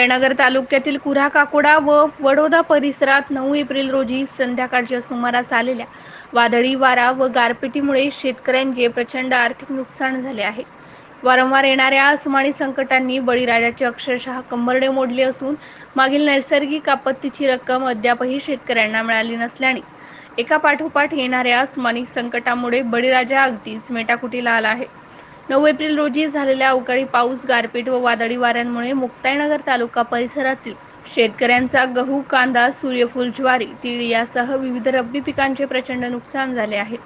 मुक्ताईनगर तालुक्यातील कुऱ्हा काकोडा व वडोदा परिसरात नऊ एप्रिल रोजी संध्याकाळच्या सुमारास आलेल्या वादळी वारा व गारपिटीमुळे शेतकऱ्यांचे प्रचंड आर्थिक नुकसान झाले आहे. वारंवार येणाऱ्या आसमानी संकटांनी बळीराजाचे अक्षरशः कंबरडे मोडले असून मागील नैसर्गिक आपत्तीची रक्कम अद्यापही शेतकऱ्यांना मिळाली नसल्याने एका पाठोपाठ येणाऱ्या आसमानी संकटामुळे बळीराजा अगदीच मेटाकुटीला आला आहे. नऊ एप्रिल रोजी झालेल्या अवकाळी पाऊस गारपीट व वादळी वाऱ्यांमुळे मुक्ताईनगर तालुका परिसरातील शेतकऱ्यांचा गहू कांदा सूर्यफूल ज्वारी तीळ यासह विविध रब्बी पिकांचे प्रचंड नुकसान झाले आहे.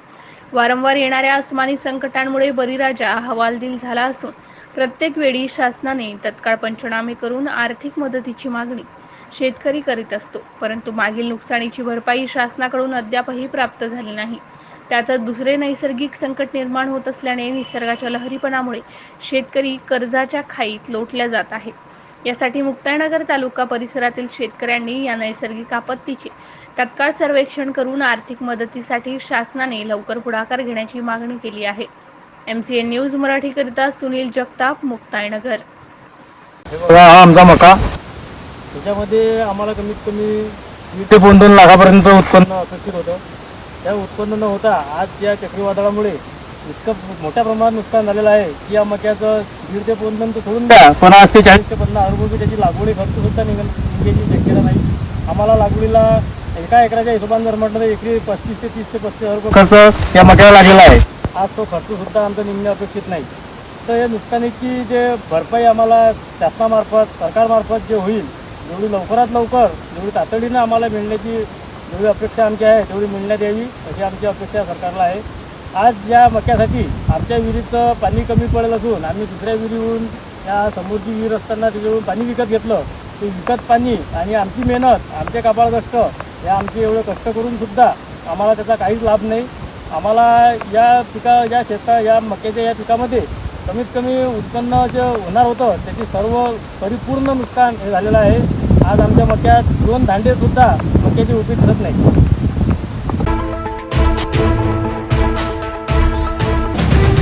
वारंवार येणाऱ्या अस्मानी संकटांमुळे बळीराजा हवालदिल झाला असून प्रत्येक वेळी शासनाने तत्काळ पंचनामे करून आर्थिक मदतीची मागणी शेतकरी करीत असतो परंतु मागील नुकसानीची भरपाई शासनाकडून अद्यापही प्राप्त झाली नाही. त्यातच दुसरे नैसर्गिक संकट निर्माण होत असल्याने निसर्गाच्या लहरीपणामुळे शेतकरी कर्जाच्या खाईत लोटल्या जात आहे. यासाठी मुक्ताईनगर तालुका परिसरातील शेतकऱ्यांनी या नैसर्गिक आपत्तीचे तत्काळ सर्वेक्षण करून आर्थिक मदतीसाठी शासनाने लवकर पुढाकार घेण्याची मागणी केली आहे. एम सी एन न्यूज मराठीकरिता सुनील जगताप मुक्ताईनगर. हे बघा हा आमचा मका. त्याच्यामध्ये आम्हाला कमीत कमी ते दोन लाखापर्यंत उत्पन्न अपेक्षित होतं. त्या उत्पन्न न होता. आज या चक्रीवादळामुळे इतकं मोठ्या प्रमाणात नुकसान झालेलं आहे की या मक्याचं दीड ते तर सोडून द्या आज ते चाळीस ते पन्नास हजार रुपये त्याची लागवडी खर्च सुद्धा निघ निघायची शक्यता नाही. आम्हाला लागवडीला एका एकराच्या हिशोबाने जर म्हटलं तर एकरी पस्तीस ते तीस ते पस्तीस हजार रुपये खर्च या मक्याला लागलेला आहे. आज तो खर्च सुद्धा आमचा निघणे अपेक्षित नाही. तर या नुकसानीची जे भरपाई आम्हाला शासनामार्फत सरकारमार्फत जे होईल जेवढी लवकरात लवकर जेवढी तातडीनं आम्हाला मिळण्याची जेवढी अपेक्षा आमची आहे तेवढी मिळण्यात यावी अशी आमची अपेक्षा सरकारला आहे. आज या मक्यासाठी आमच्या विहिरीचं पाणी कमी पडेल असून आम्ही दुसऱ्या विहिरीहून या समोरची विहीर असताना त्याच्यावरून पाणी विकत घेतलं. ते विकत पाणी आणि आमची मेहनत आमचे कपाळ कष्ट या आमचे एवढे कष्ट करून सुद्धा आम्हाला त्याचा काहीच लाभ नाही. आम्हाला या पिका या शेता या मक्याच्या या पिकामध्ये कमीत कमी उत्पन्न जे होणार होतं त्याची सर्व परिपूर्ण नुकसान हे झालेलं आहे. आज आमच्या मक्यात दोन धांडे सुद्धा मक्याची उपी ठरत नाही.